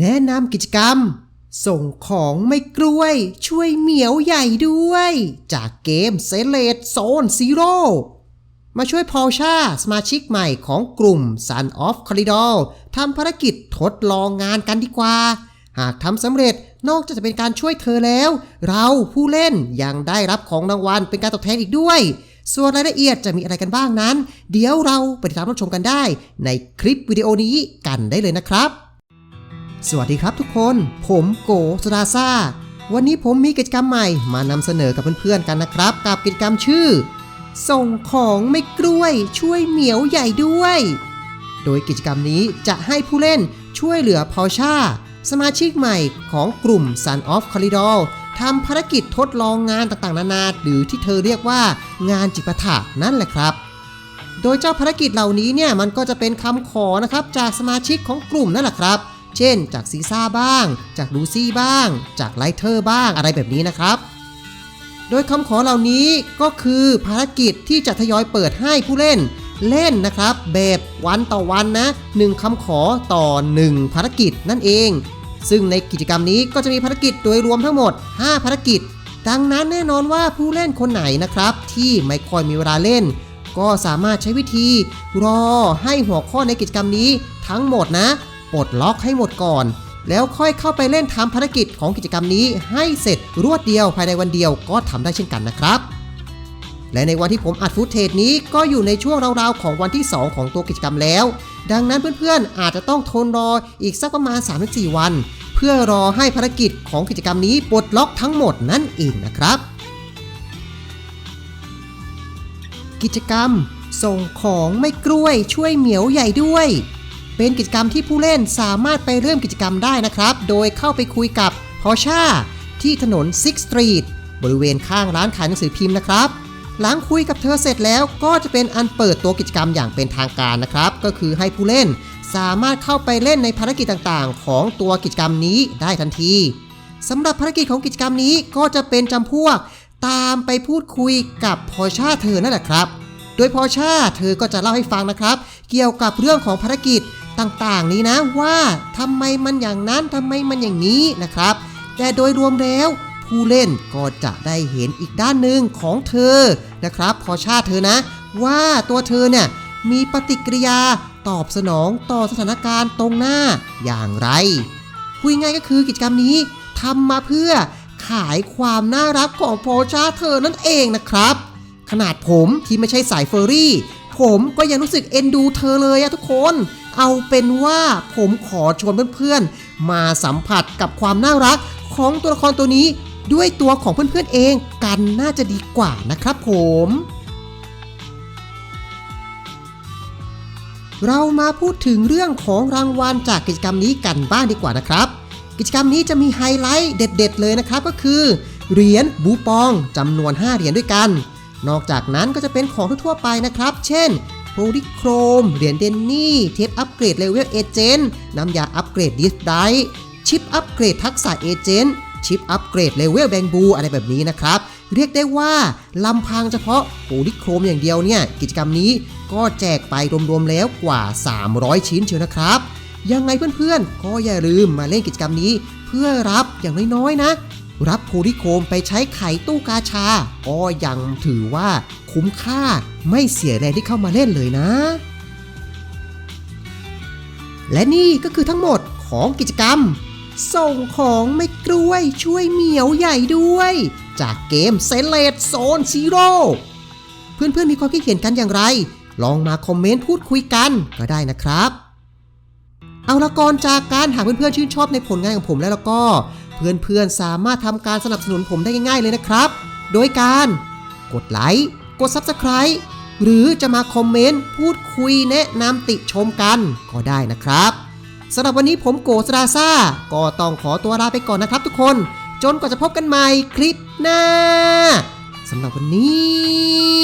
แนะนำกิจกรรม ส่งของไม่กล้วย ช่วยเหมียวใหญ่ด้วย จากเกมเซเลตโซนซีโร่มาช่วยพอลชาสมาชิกใหม่ของกลุ่ม Sun of Corridor ทำภารกิจทดลองงานกันดีกว่า หากทำสำเร็จนอกจากจะเป็นการช่วยเธอแล้ว เราผู้เล่นยังได้รับของรางวัลเป็นการตอบแทนอีกด้วย ส่วนรายละเอียดจะมีอะไรกันบ้างนั้น เดี๋ยวเราไปติดตามรับชมกันได้ ในคลิปวิดีโอนี้กันได้เลยนะครับ สวัสดีครับทุกคน ผมโกสดาซาวันนี้ผมมีกิจกรรมใหม่มานำเสนอกับเพื่อนๆกันนะครับ กับกิจกรรมชื่อ ส่งของไม่กล้วยช่วยเหมียวใหญ่ด้วย โดยกิจกรรมนี้จะให้ผู้เล่นช่วยเหลือพอชาสมาชิกใหม่ของกลุ่ม Sun of Corridor ทำภารกิจทดลองงานต่างๆ นานา หรือที่เธอเรียกว่างานจิปถะนั่นแหละครับ โดยเจ้าภารกิจเหล่านี้เนี่ยมันก็จะเป็นคำขอนะครับจากสมาชิกของกลุ่มนั่นแหละครับ เช่น จากซีซ่าบ้าง จากลูซี่บ้าง จากไลเทอร์บ้างอะไรแบบนี้นะครับโดยคำขอเหล่านี้ก็คือภารกิจที่จะทยอยเปิดให้ผู้เล่น เล่นนะครับ แบบวันต่อวันนะ 1คำขอต่อ 1 ภารกิจนั่นเอง ซึ่งในกิจกรรมนี้ก็จะมีภารกิจโดยรวมทั้งหมด 5 ภารกิจ ดังนั้นแน่นอนว่าผู้เล่นคนไหนนะครับ ที่ไม่ค่อยมีเวลาเล่น ก็สามารถใช้วิธี รอให้หัวข้อในกิจกรรมนี้ทั้งหมดนะ ปลดล็อกให้หมดก่อน แล้วค่อยเข้าไปเล่นทำภารกิจของกิจกรรมนี้ให้เสร็จรวดเดียวภายในวันเดียวก็ทำได้เช่นกันนะครับและในวันที่ผมอัดฟุตเทจนี้ก็อยู่ในช่วงราวๆของวันที่ 2 ของตัวกิจกรรมแล้ว ดังนั้นเพื่อนๆอาจจะต้องทนรออีกสักประมาณ 3-4 วัน เพื่อรอให้ภารกิจของกิจกรรมนี้ปลดล็อกทั้งหมดนั่นเองนะครับ กิจกรรม ส่งของไม่กล้วยช่วยเหมียวใหญ่ด้วย เป็นกิจกรรมที่ผู้เล่นสามารถไปเริ่มกิจกรรมได้นะครับ โดยเข้าไปคุยกับพอชาที่ถนน Six Street บริเวณข้างร้านขายหนังสือพิมพ์นะครับ หลังคุยกับเธอเสร็จแล้วก็จะเป็นอันเปิดตัวกิจกรรมอย่างเป็นทางการนะครับ ก็คือให้ผู้เล่นสามารถเข้าไปเล่นในภารกิจต่างๆ ของตัวกิจกรรมนี้ได้ทันทีสำหรับภารกิจของกิจกรรมนี้ก็จะเป็นจำพวก ตามไปพูดคุยกับพอชาเธอนั่นแหละครับ โดยพอชาเธอก็จะเล่าให้ฟังนะครับ เกี่ยวกับเรื่องของภารกิจ ต่างๆ นี้นะว่าทำไมมันอย่างนั้นทำไมมันอย่างนี้นะครับ แต่โดยรวมแล้วผู้เล่นก็จะได้เห็นอีกด้านหนึ่งของเธอนะครับ พอชาเธอนะ ว่าตัวเธอเนี่ยมีปฏิกิริยาตอบสนองต่อสถานการณ์ตรงหน้าอย่างไรพูดง่ายก็คือกิจกรรมนี้ทำมาเพื่อขายความน่ารักของพอชาเธอนั่นเองนะครับ ขนาดผมที่ไม่ใช่สายเฟอร์รี่ ผมก็ยังรู้สึกเอ็นดูเธอเลยอะทุกคน เอาเป็นว่าผมขอชวนเพื่อนๆ มาสัมผัสกับความน่ารักของตัวละครตัวนี้ด้วยตัวของเพื่อนๆเองกันน่าจะดีกว่านะครับผม เรามาพูดถึงเรื่องของรางวัลจากกิจกรรมนี้กันบ้างดีกว่านะครับ กิจกรรมนี้จะมีไฮไลท์เด็ด ๆ เลยนะครับก็คือ เหรียญบูปองจำนวน 5 เหรียญด้วยกัน นอกจากนั้นก็จะเป็นของทั่วๆไปนะครับ เช่น โพลิโครม เหรียญเดนนี่ เทปอัปเกรดเลเวลเอเจนต์น้ำยาอัปเกรดดิสไดชิปอัปเกรดทักษะเอเจนต์ชิปอัปเกรดเลเวลแบงบูอะไรแบบนี้นะครับ เรียกได้ว่าลำพังเฉพาะโพลิโครมอย่างเดียวเนี่ย กิจกรรมนี้ก็แจกไปรวมๆแล้วกว่า 300 ชิ้นเชียวนะครับ ยังไงเพื่อนๆ ก็อย่าลืมมาเล่นกิจกรรมนี้ เพื่อรับอย่างน้อยๆนะ รับโพลิโคมไปใช้ไขตู้กาชา ก็ยังถือว่าคุ้มค่าไม่เสียแรงที่เข้ามาเล่นเลยนะ และนี่ก็คือทั้งหมดของกิจกรรม ส่งของไม่กล้วยช่วยเหมียวใหญ่ด้วย จากเกมเซเลตโซนซีโร่เพื่อนๆมีความคิดเห็นกันอย่างไร ลองมาคอมเมนต์พูดคุยกันก็ได้นะครับเอาละก่อนจากการหากเพื่อนๆชื่นชอบในผลงานของผมแล้วแล้วก็ เพื่อนๆ สามารถทำการสนับสนุนผมได้ง่ายๆเลยนะครับ โดยการกดไลค์ กด Subscribe หรือจะมาคอมเมนต์ พูดคุยแนะนำติชมกันก็ได้นะครับสำหรับวันนี้ผมโกสราซาก็ต้องขอตัวลาไปก่อนนะครับทุกคน จนกว่าจะพบกันใหม่คลิปหน้าสำหรับวันนี้